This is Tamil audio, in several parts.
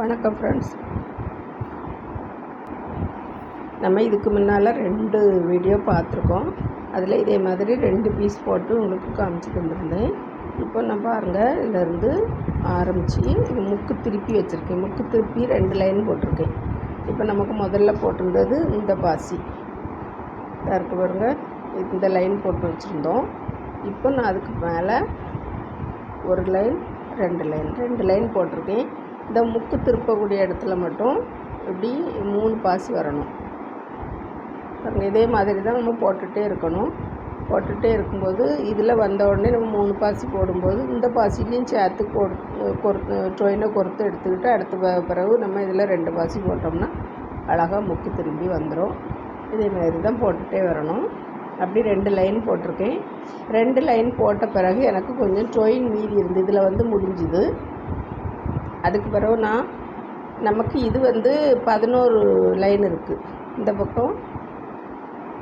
வணக்கம் ஃப்ரெண்ட்ஸ் நம்ம இதுக்கு முன்னால் ரெண்டு வீடியோ பார்த்துருக்கோம். அதில் இதே மாதிரி ரெண்டு பீஸ் போட்டு உங்களுக்கு காமிச்சு தந்துருந்தேன். இப்போ நான் பாருங்கள் இதிலேருந்து ஆரம்பித்து இது முக்கு திருப்பி வச்சுருக்கேன். முக்கு திருப்பி ரெண்டு லைன் போட்டிருக்கேன். இப்போ நமக்கு முதல்ல போட்டிருந்தது இந்த பாசி. இருக்கு பாருங்க இந்த லைன் போட்டு வச்சுருந்தோம். இப்போ நான் அதுக்கு மேலே ஒரு லைன் ரெண்டு லைன் ரெண்டு லைன் போட்டிருக்கேன். இந்த முக்கு திருப்பக்கூடிய இடத்துல மட்டும் இப்படி மூணு பாசி வரணும். பாருங்கள் இதே மாதிரி தான் நம்ம போட்டுகிட்டே இருக்கணும். போட்டுகிட்டே இருக்கும்போது இதில் வந்த உடனே நம்ம மூணு பாசி போடும்போது இந்த பாசிலையும் சேர்த்து கொடு கொறுத்து கொறுத்து எடுத்துக்கிட்டு அடுத்த பிறகு நம்ம இதில் ரெண்டு பாசி போட்டோம்னா அழகாக முக்கு திரும்பி வந்துடும் இதே மாதிரி தான் போட்டுகிட்டே வரணும். அப்படி ரெண்டு லைன் போட்டிருக்கேன். ரெண்டு லைன் போட்ட பிறகு எனக்கு கொஞ்சம் டொயின் மீதி இருந்து இதில் வந்து முடிஞ்சுது. அதுக்கு பிறகு நான் நமக்கு இது வந்து பதினோரு லைன் இருக்குது இந்த பக்கம்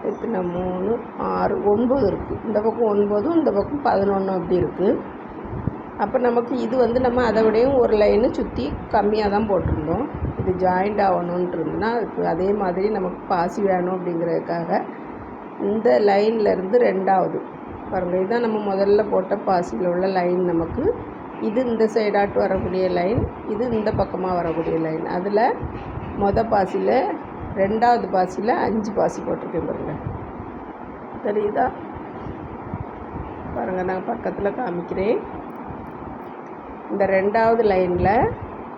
எத்தனை? மூணு ஆறு ஒன்பது இருக்குது இந்த பக்கம் ஒன்பதும் இந்த பக்கம் பதினொன்று அப்படி இருக்குது அப்போ நமக்கு இது வந்து நம்ம அதை விடையும் ஒரு லைனு சுற்றி கம்மியாக தான் போட்டிருந்தோம். இது ஜாயிண்ட் ஆகணுன்ட்டு இருந்ததுன்னா அதுக்கு அதே மாதிரி நமக்கு பாசி வேணும் அப்படிங்கிறதுக்காக இந்த லைன்லேருந்து ரெண்டாவது. பாருங்கள் இதுதான் நம்ம முதல்ல போட்ட பாசியில் உள்ள லைன் நமக்கு இது இந்த சைடாட்டு வரக்கூடிய லைன் இது இந்த பக்கமாக வரக்கூடிய லைன் அதில் மொதல் பாசியில் ரெண்டாவது பாசியில் அஞ்சு பாசி போட்டிருக்கேன் பாருங்கள் தெரியுதா? பாருங்கள் நான் பக்கத்தில் காமிக்கிறேன். இந்த ரெண்டாவது லைனில்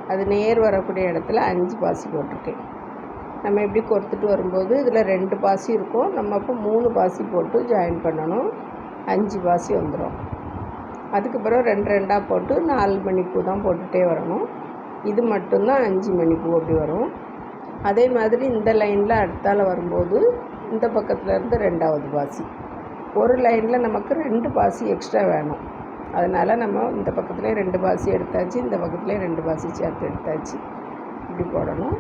அது நேர் வரக்கூடிய இடத்துல அஞ்சு பாசி போட்டிருக்கேன். நம்ம எப்படி கொடுத்துட்டு வரும்போது இதில் ரெண்டு பாசி இருக்கும். நம்ம அப்போ மூணு பாசி போட்டு ஜாயின் பண்ணணும். அஞ்சு பாசி வந்துடும் அதுக்கு பிறகு ரெண்டு ரெண்டாக போட்டு நாலு மணிப்பூ தான் போட்டுகிட்டே வரணும். இது மட்டும்தான் அஞ்சு மணிப்பூ அப்படி வரும். அதே மாதிரி இந்த லைனில் அடுத்தால் வரும்போது இந்த பக்கத்தில் இருந்து ரெண்டாவது பாசி. ஒரு லைனில் நமக்கு ரெண்டு பாசி எக்ஸ்ட்ரா வேணும். அதனால் நம்ம இந்த பக்கத்துலேயே ரெண்டு பாசி எடுத்தாச்சு இந்த பக்கத்துலேயே ரெண்டு பாசி சேர்த்து எடுத்தாச்சு. இப்படி போடணும்.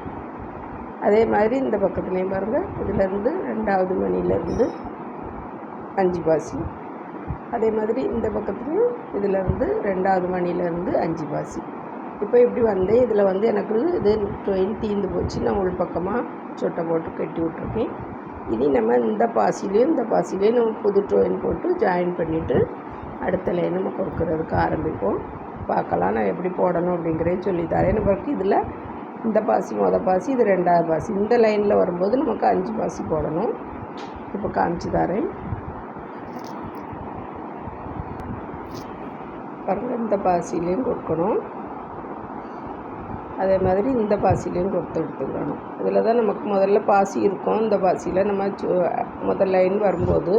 அதே மாதிரி இந்த பக்கத்துலேயும் பாருங்கள் இதுலேருந்து ரெண்டாவது மணிலேருந்து அஞ்சு பாசி. அதே மாதிரி இந்த பக்கத்தில் இதுலேருந்து ரெண்டாவது மணிலேருந்து அஞ்சு பாசி. இப்போ இப்படி வந்து இதில் வந்து எனக்கு இது ட்ரெயின் தீர்ந்து போச்சு. நான் உள் பக்கமாக சொட்டை போட்டு கட்டி விட்ருக்கேன் இனி நம்ம இந்த பாசிலையும் இந்த பாசிலையும் நம்ம புது ட்ரெயின் போட்டு ஜாயின் பண்ணிவிட்டு அடுத்த லைன் நம்ம கொடுக்கறதுக்கு ஆரம்பிப்போம். பார்க்கலாம் நான் எப்படி போடணும் அப்படிங்கிறதையும் சொல்லித்தரேன். பிறகு இதில் இந்த பாசி மொதல் பாசி இது ரெண்டாவது பாசி. இந்த லைனில் வரும்போது நமக்கு அஞ்சு பாசி போடணும். இப்போ காமிச்சு தரேன். பாருங்கள் இந்த பாசிலையும் கொடுக்கணும். அதே மாதிரி இந்த பாசிலையும் கொடுத்து எடுத்துக்கணும். இதில் தான் நமக்கு முதல்ல பாசி இருக்கும். இந்த பாசியில் நம்ம முதல் லைன் வரும்போது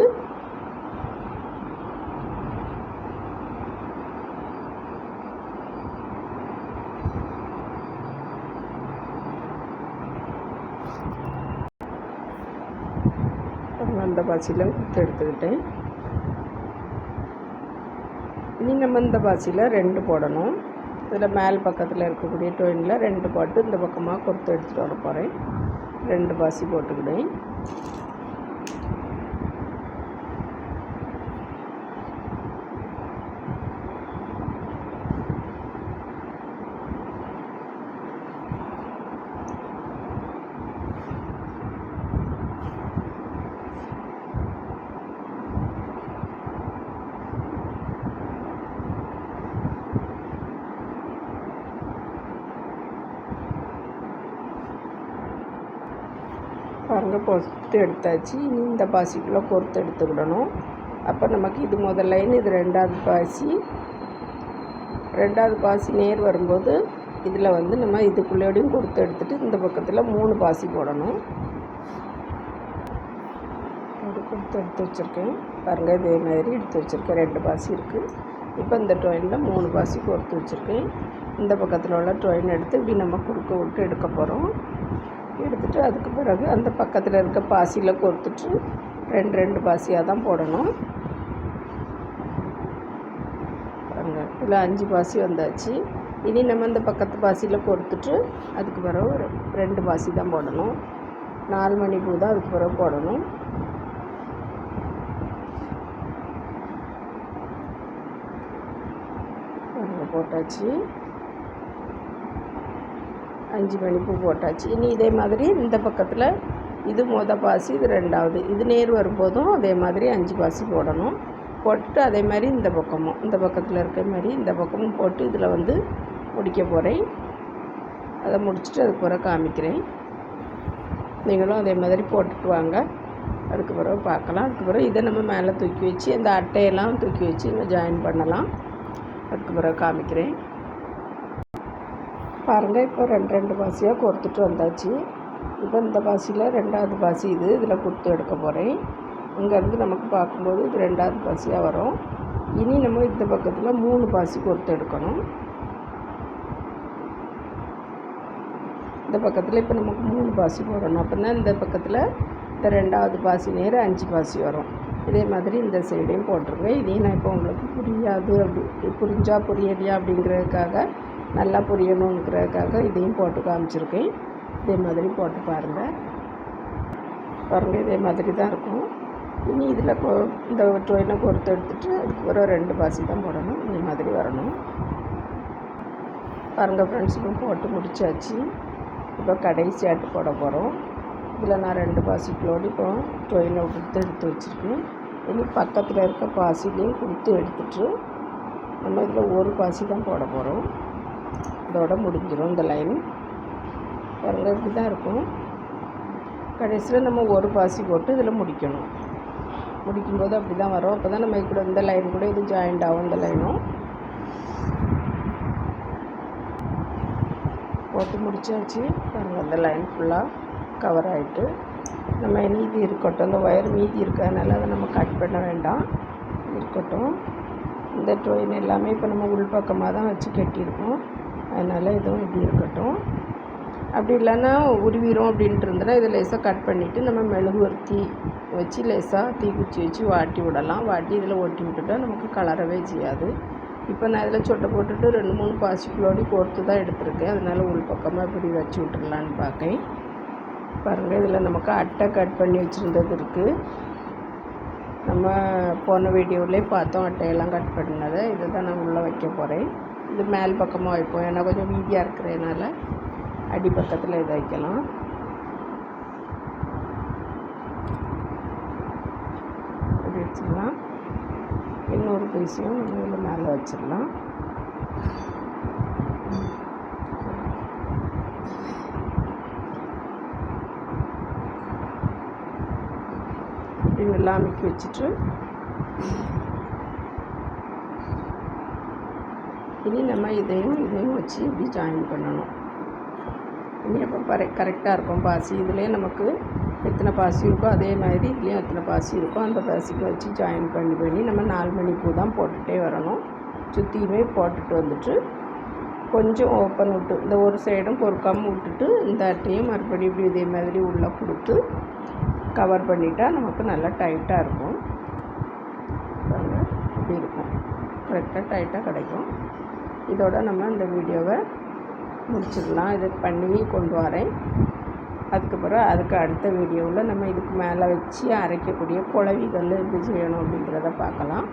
அந்த பாசியில் கொடுத்து எடுத்துக்கிட்டேன். இனி நம்ம இந்த பாசியில் ரெண்டு போடணும். இதில் மேல் பக்கத்தில் இருக்கக்கூடிய டொயினில் ரெண்டு போட்டு இந்த பக்கமாக கொடுத்து எடுத்துகிட்டு வர போகிறேன் ரெண்டு பாசி போட்டுக்கிட்டேன் பாருங்கள் பொறுத்து எடுத்தாச்சு. இனி இந்த பாசிக்குள்ளே பொறுத்து எடுத்துக்கிடணும். அப்போ நமக்கு இது முதல் லைன் இது ரெண்டாவது பாசி. ரெண்டாவது பாசி நேர் வரும்போது இதில் வந்து நம்ம இதுக்குள்ளேயும் கொடுத்து எடுத்துகிட்டு இந்த பக்கத்தில் மூணு பாசி போடணும். ஒரு கொடுத்து எடுத்து வச்சுருக்கேன். பாருங்கள் இதே மாதிரி எடுத்து வச்சுருக்கேன். ரெண்டு பாசி இருக்குது இப்போ இந்த ட்ரெயினில் மூணு பாசி கொடுத்து வச்சுருக்கேன். இந்த பக்கத்தில் உள்ள ட்ரெயின் எடுத்து இப்படி நம்ம குறுக்க விட்டு எடுக்க போகிறோம் எடுத்துட்டு அதுக்கு பிறகு அந்த பக்கத்தில் இருக்க பாசியில் கொடுத்துட்டு ரெண்டு ரெண்டு பாசியாக தான் போடணும். இல்லை இதில் அஞ்சு பாசி வந்தாச்சு. இனி நம்ம இந்த பக்கத்து பாசியில் கொடுத்துட்டு அதுக்கு பிறகு ரெண்டு பாசி தான் போடணும். நாலு மணி பூ தான் அதுக்கு பிறகு போடணும். போட்டாச்சு. அஞ்சு மணிப்பூ போட்டாச்சு. இனி இதே மாதிரி இந்த பக்கத்தில் இது மொத பாசி இது ரெண்டாவது. இது நேர் வரும்போதும் அதே மாதிரி அஞ்சு பாசி போடணும். போட்டுட்டு அதே மாதிரி இந்த பக்கமும். இந்த பக்கத்தில் இருக்கிற மாதிரி இந்த பக்கமும் போட்டு இதில் வந்து முடிக்க போகிறேன் அதை முடிச்சுட்டு அதுக்கு பிறகு காமிக்கிறேன். நீங்களும் அதே மாதிரி போட்டுட்டு வாங்க. அதுக்கு பிறகு பார்க்கலாம். அதுக்கு பிறகு இதை நம்ம மேலே தூக்கி வச்சு இந்த அட்டையெல்லாம் தூக்கி வச்சு இங்கே ஜாயின் பண்ணலாம். அதுக்கு பிறகு காமிக்கிறேன். பாருங்கள் இப்போ ரெண்டு ரெண்டு பாசியாக கொடுத்துட்டு வந்தாச்சு. இப்போ இந்த பாசியில் ரெண்டாவது பாசி இது இதில் கொடுத்து எடுக்க போகிறேன் இங்கேருந்து நமக்கு பார்க்கும்போது இது ரெண்டாவது பாசியாக வரும். இனி நம்ம இந்த பக்கத்தில் மூணு பாசி கொடுத்து எடுக்கணும். இந்த பக்கத்தில் இப்போ நமக்கு மூணு பாசி போடணும். அப்படின்னா இந்த பக்கத்தில் இந்த ரெண்டாவது பாசி நேரம் அஞ்சு பாசி வரும். இதே மாதிரி இந்த சைடையும் போட்டிருக்கேன். இதையும் நான் இப்போ உங்களுக்கு புரியாது அப்படி புரிஞ்சா புரியலையா அப்படிங்கிறதுக்காக நல்லா புரியணுங்கிறதுக்காக இதையும் போட்டு காமிச்சிருக்கேன். இதே மாதிரி போட்டு பாருங்கள் பாருங்கள் இதே மாதிரி தான் இருக்கும். இனி இதில் கொ இந்த ட்ரோயினை பொறுத்து எடுத்துகிட்டு அதுக்கு ஒரு ரெண்டு பாசி தான் போடணும். இதே மாதிரி வரணும். பாருங்கள் ஃப்ரெண்ட்ஸ் இப்போ போட்டு முடிச்சாச்சு. இப்போ கடைசி ஆட்டு போட போகிறோம் இதில் நான் ரெண்டு பாசிகளோடு இப்போ ட்ரோயினை கொடுத்து எடுத்து வச்சுருக்கேன். இனி பக்கத்தில் இருக்க பாசிலையும் கொடுத்து எடுத்துட்டு நம்ம இதில் ஒரு பாசி தான் போட போகிறோம் இதோட முடிஞ்சிடும் இந்த லைன் பாருங்க இப்படி தான் இருக்கும். கடைசியில் நம்ம ஒரு பாசி போட்டு இதில் முடிக்கணும். முடிக்கும்போது அப்படி தான் வரும். அப்போ தான் நம்ம கூட இந்த லைன் கூட இது ஜாயிண்ட் ஆகும் இந்த லைனும் போட்டு முடிச்சாச்சு. பாருங்கள் அந்த லைன் ஃபுல்லாக கவர் ஆகிட்டு நம்ம மீதி இருக்கட்டும் இந்த ஒயர் மீதி இருக்கிறதுனால அதை நம்ம கட் பண்ண வேண்டாம். இருக்கட்டும். இந்த ட்ரோயின் எல்லாமே இப்போ நம்ம உள்பக்கமாக தான் வச்சு கட்டியிருக்கோம். அதனால் இதுவும் இப்படி இருக்கட்டும். அப்படி இல்லைன்னா உருவிடும் அப்படின்ட்டு இருந்தனா இதை லேசாக கட் பண்ணிவிட்டு நம்ம மெழுகுவர்த்தி வச்சு லேசாக தீக்குச்சி வச்சு வாட்டி விடலாம். வாட்டி இதில் ஒட்டி விட்டுட்டா நமக்கு கலரவே செய்யாது. இப்போ நான் இதில் சொட்டை போட்டுட்டு ரெண்டு மூணு பாசிக்குள்ளோடி கோர்த்து தான் எடுத்திருக்கேன். அதனால் உள் பக்கமாக இப்படி வச்சு விட்டுடலான்னு பார்க்கேன் பாருங்கள் இதில் நமக்கு அட்டை கட் பண்ணி வச்சுருந்தது இருக்குது நம்ம போன வீடியோவிலே பார்த்தோம் அட்டையெல்லாம் கட் பண்ணதை. இதை தான் நான் உள்ளே வைக்க போகிறேன் இது மேல் பக்கமாக வைப்போம். ஏன்னா கொஞ்சம் மீதியாக இருக்கிறதுனால அடி பக்கத்தில் இதை வைக்கலாம். இப்படி வச்சிடலாம். இன்னொரு பீஸையும் இதில் மேலே வச்சிடலாம். இப்படி எல்லாம் அமைக்கி வச்சுட்டு இனி நம்ம இதையும் இதையும் வச்சு இப்படி ஜாயின் பண்ணணும். இனி அப்போ பரை கரெக்டாக இருக்கும் பாசி. இதுலேயே நமக்கு எத்தனை பாசி இருக்கோ அதே மாதிரி இதுலேயும் எத்தனை பாசி இருக்கோ அந்த பாசிக்கு வச்சு ஜாயின் பண்ணி பண்ணி நம்ம நாலு மணி பூ தான் போட்டுகிட்டே வரணும். சுற்றியுமே போட்டுட்டு வந்துட்டு கொஞ்சம் ஓப்பன் விட்டு இந்த ஒரு சைடும் பொறுக்காமல் விட்டுட்டு இந்த அட்டையும் மறுபடியும் இப்படி இதே மாதிரி உள்ளே கொடுத்து கவர் பண்ணிட்டா நமக்கு நல்லா டைட்டாக இருக்கும். இப்படி இருக்கும். கரெக்டாக டைட்டாக கிடைக்கும். இதோட நம்ம இந்த வீடியோவை முடிச்சிடலாம். இது பண்ணி கொண்டு வரேன். அதுக்கப்புறம் அதுக்கு அடுத்த வீடியோவில் நம்ம இதுக்கு மேலே வச்சு அரைக்கக்கூடிய குழவிகள் எப்படி செய்யணும் அப்படிங்கிறத பார்க்கலாம்.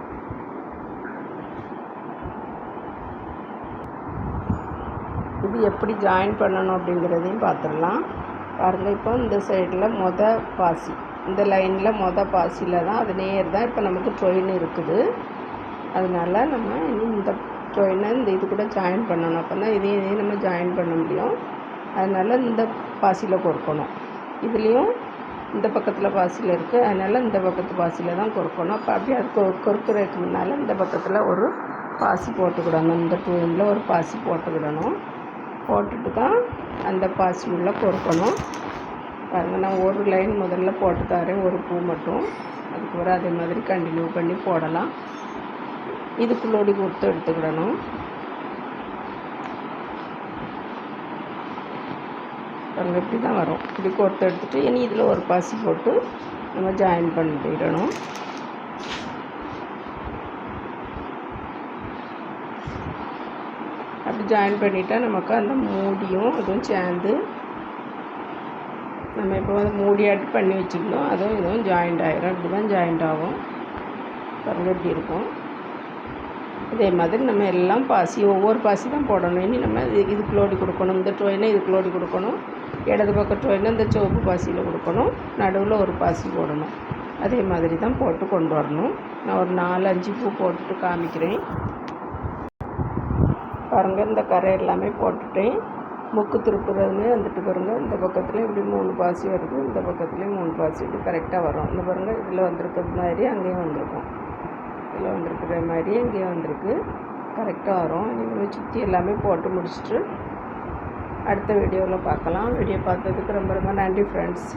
இது எப்படி ஜாயின் பண்ணணும் அப்படிங்கிறதையும் பார்த்துடலாம். பாருங்கள் இப்போ இந்த சைடில் மொத பாசி. இந்த லைனில் மொத பாசியில் தான் அது நேர் தான் இப்போ நமக்கு ட்ரெயின் இருக்குது. அதனால் நம்ம இந்த ஜாயின்னா இந்த இது கூட ஜாயின் பண்ணணும். அப்போ தான் இதையும் இதையும் நம்ம ஜாயின் பண்ண முடியும். அதனால் இந்த பாசியில் கொடுக்கணும். இதுலேயும் இந்த பக்கத்தில் பாசியில் இருக்குது அதனால் இந்த பக்கத்து பாசியில் தான் கொடுக்கணும். அப்போ அப்படியே அது கொ கொறுக்கிறதுக்கு முன்னால் இந்த பக்கத்தில் ஒரு பாசி போட்டுக்கிடணும் இந்த டூமில் ஒரு பாசி போட்டுக்கிடணும் போட்டுட்டு தான் அந்த பாசி உள்ளே பொறுக்கணும் பாருங்கள் நான் ஒரு லைன் முதல்ல போட்டு தரேன். ஒரு பூ மட்டும். அதுக்கப்புறம் அதே மாதிரி கண்டினியூ பண்ணி போடலாம். இதுக்குள்ளோடி கொடுத்து எடுத்துக்கிடணும். பாருங்கள் இப்படி தான் வரும். இப்படி கொடுத்து எடுத்துகிட்டு இனி இதில் ஒரு பாசி போட்டு நம்ம ஜாயின் பண்ணிடணும். அப்படி ஜாயின் பண்ணிட்டா நமக்கு அந்த மூடியும் அதுவும் சேர்ந்து நம்ம இப்போ வந்து மூடியாட்டு பண்ணி வச்சுருந்தோம். அதுவும் இதுவும் ஜாயிண்ட் ஆகிடும் இப்படி தான் ஜாயிண்ட் ஆகும். பாருங்கள் இப்படி இருக்கும். இதே மாதிரி நம்ம எல்லாம் பாசி ஒவ்வொரு பாசி தான் போடணும். இனி நம்ம இதுக்கு லோடி கொடுக்கணும். இந்த டோயினை இதுக்கு லோடி கொடுக்கணும். இடது பக்கம் டோயினை இந்த சிவப்பு பாசியில் கொடுக்கணும். நடுவில் ஒரு பாசி போடணும். அதே மாதிரி தான் போட்டு கொண்டு வரணும். நான் ஒரு நாலு அஞ்சு பூ போட்டுட்டு காமிக்கிறேன். பாருங்கள் இந்த கரை எல்லாமே போட்டுட்டேன். முக்கு திருப்புறதுமே வந்துட்டு பாருங்கள் இந்த பக்கத்தில் இப்படி மூணு பாசி வருது. இந்த பக்கத்துலேயும் மூணு பாசி. இப்படி கரெக்டாக வரும். இந்த பாருங்கள் இதில் வந்திருக்கிறது மாதிரி அங்கேயும் வந்திருக்கும். இதில் வந்திருக்கிற மாதிரி இங்கே வந்திருக்கு. கரெக்டாக வரும். நீங்கள் சுற்றி எல்லாமே போட்டு முடிச்சுட்டு அடுத்த வீடியோவில் பார்க்கலாம். வீடியோ பார்த்ததுக்கு ரொம்ப ரொம்ப நன்றி ஃப்ரெண்ட்ஸ்